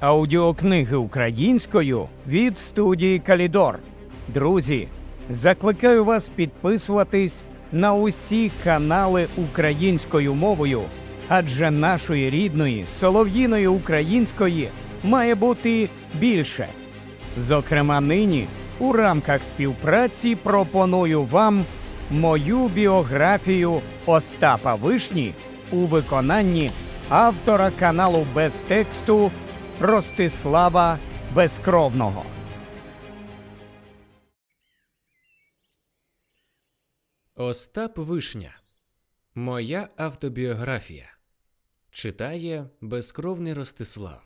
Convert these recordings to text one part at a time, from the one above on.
Аудіокниги українською від студії Калідор. Друзі, закликаю вас підписуватись на усі канали українською мовою, адже нашої рідної солов'їної української має бути більше. Зокрема, нині у рамках співпраці пропоную вам мою біографію Остапа Вишні у виконанні автора каналу без тексту Ростислава Безкровного. Остап Вишня. Моя автобіографія. Читає безкровний Ростислав.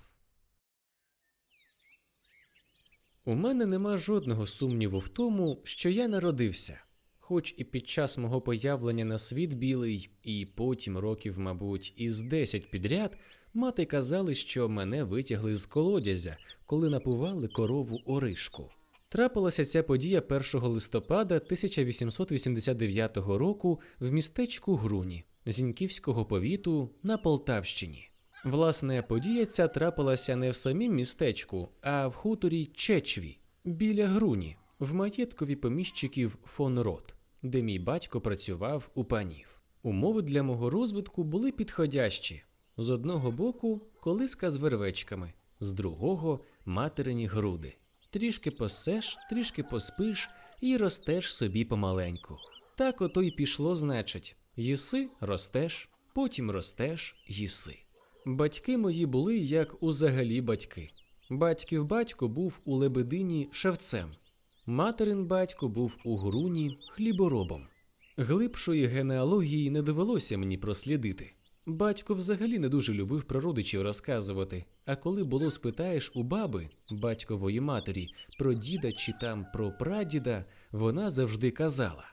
У мене нема жодного сумніву в тому, що я народився, хоч і під час мого появлення на світ білий, і потім років, мабуть, із 10 підряд, мати казали, що мене витягли з колодязя, коли напували корову оришку. Трапилася ця подія 1 листопада 1889 року в містечку Груні Зіньківського повіту на Полтавщині. Власне, подія ця трапилася не в самім містечку, а в хуторі Чечві біля Груні, в маєткові поміщиків фон Рот, де мій батько працював у панів. Умови для мого розвитку були підходящі: з одного боку колиска з вервечками, з другого материні груди. Трішки посеш, трішки поспиш і ростеш собі помаленьку. Так ото й пішло, значить, їси, ростеш, потім ростеш, їси. Батьки мої були як узагалі батьки. Батьків батько був у Лебедині шевцем, материн батько був у Груні хліборобом. Глибшої генеалогії не довелося мені прослідити. Батько взагалі не дуже любив про родичів розказувати, а коли було спитаєш у баби, батькової матері, про діда чи там про прадіда, вона завжди казала: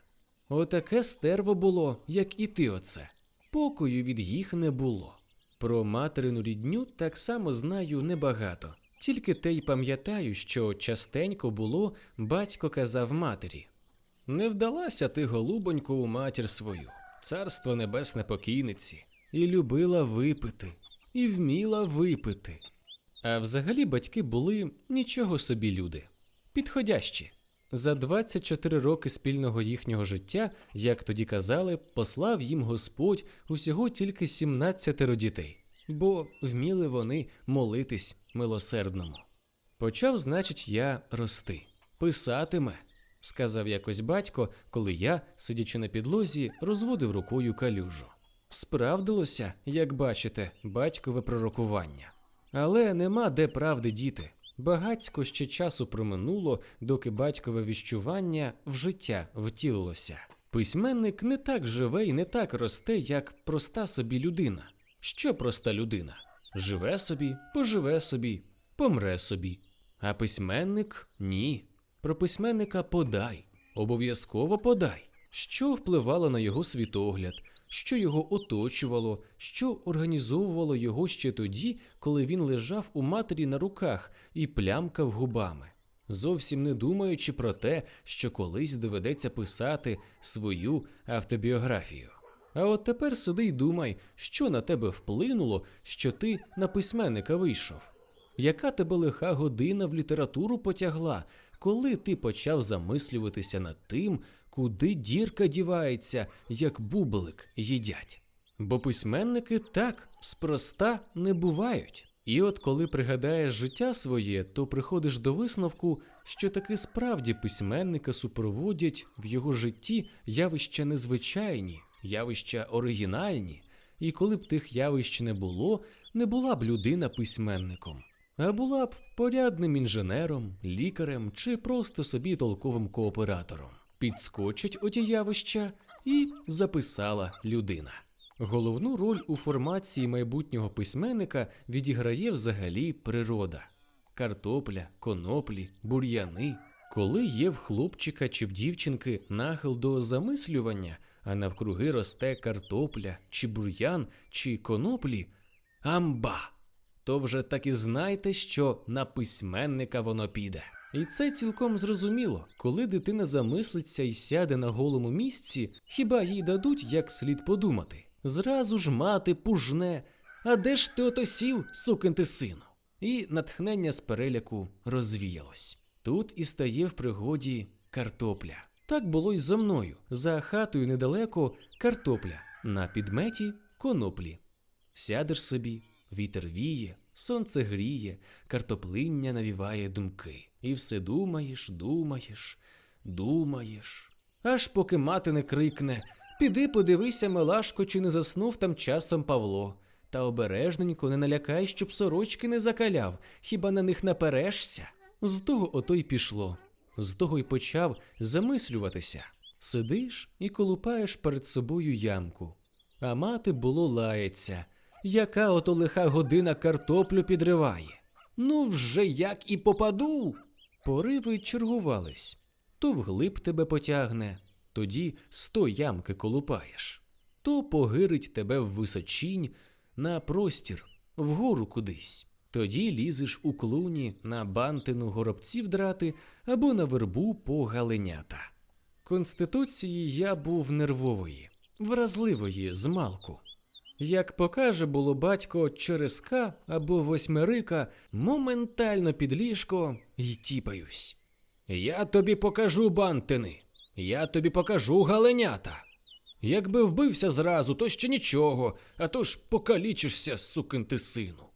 Отаке стерво було, як і ти оце. Покою від їх не було. Про материну рідню так само знаю небагато, тільки те й пам'ятаю, що частенько було, батько казав матері. Не вдалася ти, голубонько, у матір свою, царство небесне покійниці, і любила випити, і вміла випити. А взагалі батьки були нічого собі люди, підходящі. За 24 роки спільного їхнього життя, як тоді казали, послав їм Господь усього тільки 17 дітей, бо вміли вони молитись милосердному. Почав, значить, я рости, писатиме, сказав якось батько, коли я, сидячи на підлозі, розводив рукою калюжу. Справдилося, як бачите, батькове пророкування. Але нема де правди діти. Багацько ще часу проминуло, доки батькове віщування в життя втілилося. Письменник не так живе і не так росте, як проста собі людина. Що проста людина? Живе собі, поживе собі, помре собі. А письменник ні. Про письменника подай, обов'язково подай. Що впливало на його світогляд, що його оточувало, що організовувало його ще тоді, коли він лежав у матері на руках і плямкав губами, зовсім не думаючи про те, що колись доведеться писати свою автобіографію. А от тепер сиди й думай, що на тебе вплинуло, що ти на письменника вийшов. Яка тебе лиха година в літературу потягла, коли ти почав замислюватися над тим, куди дірка дівається, як бублик їдять? Бо письменники так спроста не бувають. І от коли пригадаєш життя своє, то приходиш до висновку, що таки справді письменника супроводять в його житті явища незвичайні, явища оригінальні, і коли б тих явищ не було, не була б людина письменником, а була б порядним інженером, лікарем чи просто собі толковим кооператором. Підскочить оті явища і записала людина. Головну роль у формації майбутнього письменника відіграє взагалі природа: картопля, коноплі, бур'яни. Коли є в хлопчика чи в дівчинки нахил до замислювання, а навкруги росте картопля, чи бур'ян, чи коноплі, амба! То вже так і знайте, що на письменника воно піде. І це цілком зрозуміло, коли дитина замислиться і сяде на голому місці, хіба їй дадуть як слід подумати? Зразу ж мати пужне. А де ж ти ото сів, сукин ти сину? І натхнення з переляку розвіялось. Тут і стає в пригоді картопля. Так було й зо мною. За хатою недалеко картопля, на підметі коноплі. Сядеш собі, вітер віє, сонце гріє, картоплиння навіває думки. І все думаєш, думаєш, думаєш. Аж поки мати не крикне Піди подивися, милашко, чи не заснув там часом Павло. Та обережненько не налякай, щоб сорочки не закаляв, хіба на них наперешся. З того ото й пішло. З того й почав замислюватися. Сидиш і колупаєш перед собою ямку. А мати було лається, яка ото лиха година картоплю підриває. Ну вже як і попаду. Пориви чергувались. То вглиб тебе потягне, тоді сто ямки колупаєш, то погирить тебе в височінь на простір, вгору кудись. Тоді лізеш у клуні на бантину горобців драти або на вербу по галенята. Конституції я був нервової, вразливої змалку. Як покаже було батько через К або восьмерика, моментально під ліжко й тіпаюсь. Я тобі покажу бантини, я тобі покажу галенята. Якби вбився зразу, то ще нічого, а то ж покалічишся, сукин ти сину.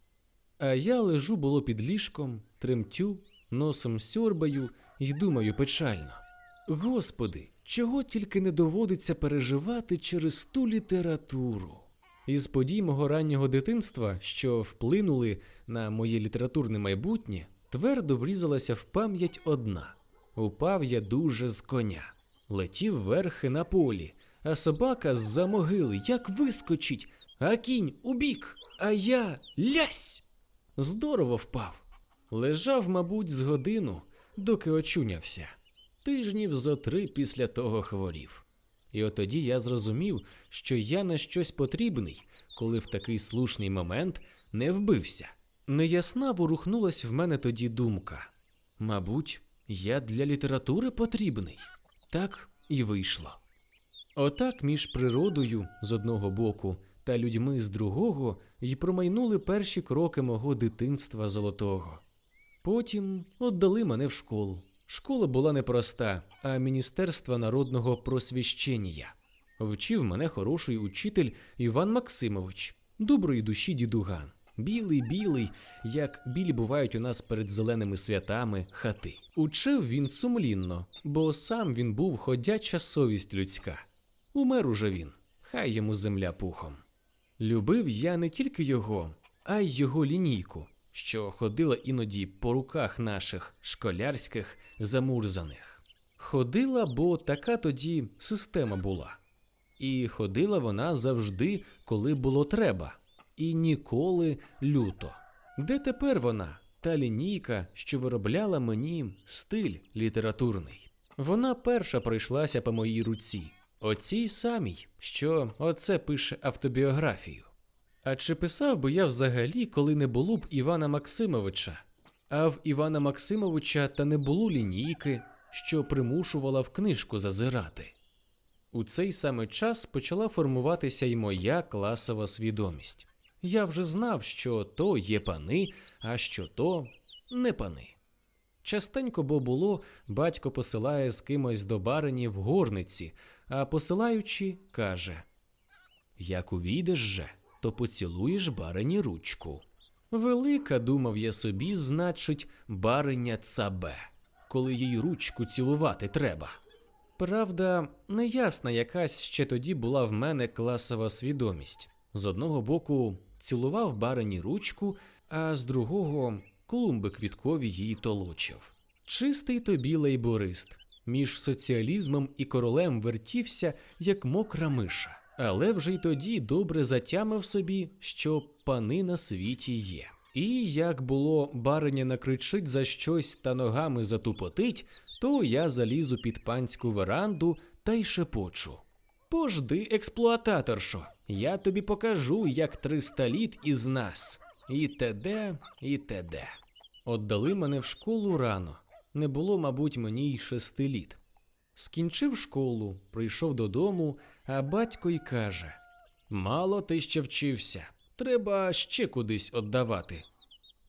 А я лежу було під ліжком, тремтю, носом сьорбаю й думаю печально. Господи, чого тільки не доводиться переживати через ту літературу. Із подій мого раннього дитинства, що вплинули на моє літературне майбутнє, твердо врізалася в пам'ять одна. Упав я дуже з коня, летів верхи на полі, а собака з-за могили як вискочить, а кінь убік, а я лясь. Здорово впав. Лежав, мабуть, з годину, доки очунявся. Тижнів зо три після того хворів. І от тоді я зрозумів, що я на щось потрібний, коли в такий слушний момент не вбився. Неясна ворухнулась в мене тоді думка. Мабуть, я для літератури потрібний. Так і вийшло. Отак між природою з одного боку та людьми з другого й промайнули перші кроки мого дитинства золотого. Потім отдали мене в школу. Школа була непроста, а Міністерства народного просвіщення. Вчив мене хороший учитель Іван Максимович, доброї душі дідуган. Білий, білий, як білі бувають у нас перед зеленими святами хати. Учив він сумлінно, бо сам він був ходяча совість людська. Умер уже він, хай йому земля пухом. Любив я не тільки його, а й його лінійку, що ходила іноді по руках наших школярських замурзаних. Ходила, бо така тоді система була. І ходила вона завжди, коли було треба, і ніколи люто. Де тепер вона, та лінійка, що виробляла мені стиль літературний? Вона перша пройшлася по моїй руці, оцій самій, що оце пише автобіографію. А чи писав би я взагалі, коли не було б Івана Максимовича? А в Івана Максимовича та не було лінійки, що примушувала в книжку зазирати. У цей самий час почала формуватися й моя класова свідомість. Я вже знав, що то є пани, а що то не пани. Частенько бо було, батько посилає з кимось до барині в горниці, а посилаючи, каже: Як увійдеш же, то поцілуєш барині ручку. Велика, думав я собі, значить, бариня цабе, коли їй ручку цілувати треба. Правда, неясна якась ще тоді була в мене класова свідомість. З одного боку цілував барині ручку, а з другого клумби квіткові її толочив. Чистий тобі лейборист. Між соціалізмом і королем вертівся, як мокра миша, але вже й тоді добре затямив собі, що пани на світі є. І як було бариня накричить за щось та ногами затупотить, то я залізу під панську веранду та й шепочу. Пожди, експлуататоршо, я тобі покажу, як 300 літ із нас. І теде, і теде. Отдали мене в школу рано. Не було, мабуть, мені й шести літ. Скінчив школу, прийшов додому, а батько й каже: Мало ти ще вчився, треба ще кудись віддавати.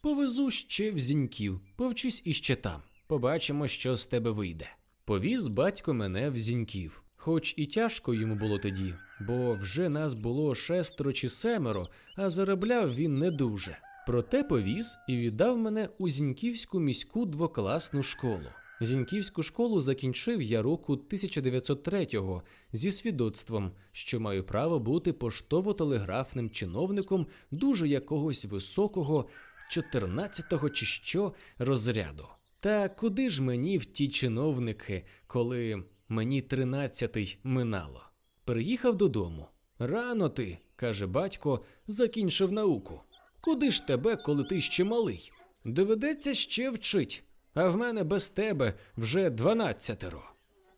Повезу ще в зіньків, повчись іще там. Побачимо, що з тебе вийде. Повіз батько мене в зіньків. Хоч і тяжко йому було тоді, бо вже нас було шестеро чи семеро, а заробляв він не дуже. Проте повіз і віддав мене у Зіньківську міську двокласну школу. Зіньківську школу закінчив я року 1903-го зі свідоцтвом, що маю право бути поштово-телеграфним чиновником дуже якогось високого 14-го чи що розряду. Та куди ж мені в ті чиновники, коли мені 13-й минало? Приїхав додому. Рано ти, каже батько, закінчив науку. Куди ж тебе, коли ти ще малий? Доведеться ще вчить, а в мене без тебе вже дванадцятеро.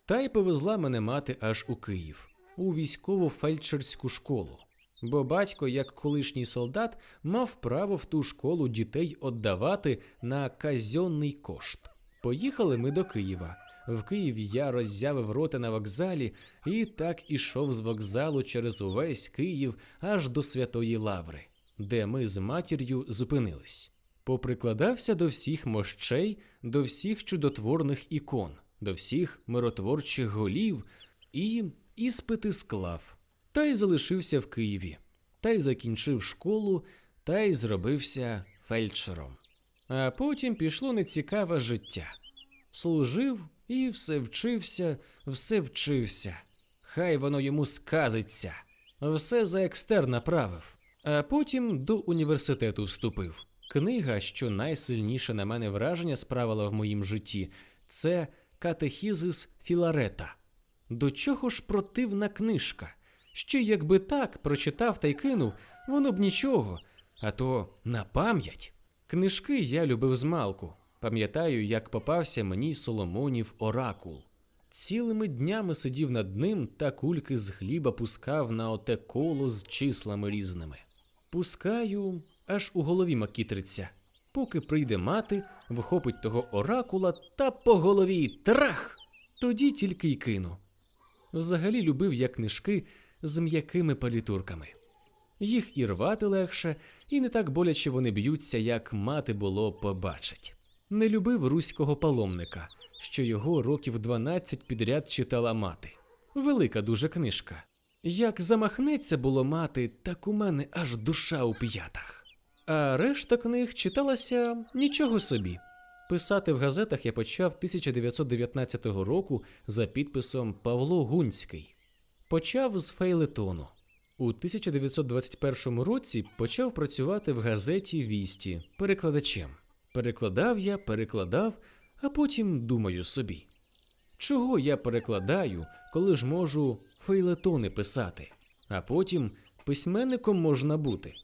Та й повезла мене мати аж у Київ, у військову фельдшерську школу. Бо батько, як колишній солдат, мав право в ту школу дітей віддавати на казьонний кошт. Поїхали ми до Києва. В Києві я роззявив рота на вокзалі і так ішов з вокзалу через увесь Київ аж до Святої Лаври, де ми з матір'ю зупинились. Поприкладався до всіх мощей, до всіх чудотворних ікон, до всіх миротворчих голів і іспити склав. Та й залишився в Києві, та й закінчив школу, та й зробився фельдшером. А потім пішло нецікаве життя. Служив і все вчився, все вчився. Хай воно йому сказиться. Все за екстер направив. А потім до університету вступив. Книга, що найсильніше на мене враження справила в моїм житті, це Катехізис Філарета. До чого ж противна книжка? Ще якби так прочитав та й кинув, воно б нічого, а то на пам'ять. Книжки я любив змалку. Пам'ятаю, як попався мені Соломонів оракул. Цілими днями сидів над ним та кульки з хліба пускав на оте коло з числами різними. Пускаю, аж у голові макітриться. Поки прийде мати, вхопить того оракула та по голові трах! Тоді тільки й кину. Взагалі любив я книжки з м'якими палітурками. Їх і рвати легше, і не так боляче вони б'ються, як мати було побачить. Не любив руського паломника, що його років 12 підряд читала мати. Велика дуже книжка. Як замахнеться було мати, так у мене аж душа у п'ятах. А решта книг читалася нічого собі. Писати в газетах я почав 1919 року за підписом Павло Гунський. Почав з фейлетону. У 1921 році почав працювати в газеті Вісті перекладачем. Перекладав я, перекладав, а потім думаю собі. Чого я перекладаю, коли ж можу фейлетони писати, а потім письменником можна бути.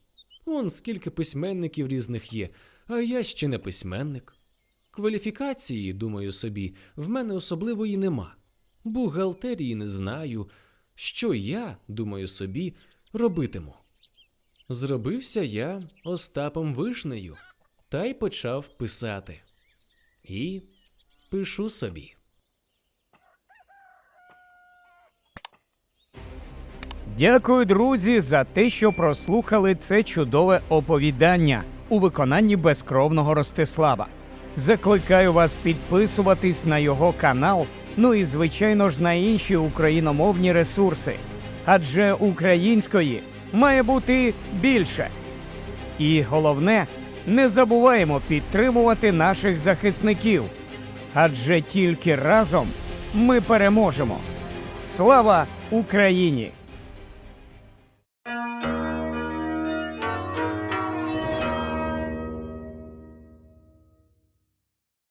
Он скільки письменників різних є, а я ще не письменник. Кваліфікації, думаю собі, в мене особливої нема. Бухгалтерії не знаю. Що я, думаю собі, робитиму. Зробився я Остапом Вишнею та й почав писати. І пишу собі. Дякую, друзі, за те, що прослухали це чудове оповідання у виконанні безкровного Ростислава. Закликаю вас підписуватись на його канал, ну і звичайно ж на інші україномовні ресурси. Адже української має бути більше. І головне, не забуваємо підтримувати наших захисників. Адже тільки разом ми переможемо. Слава Україні!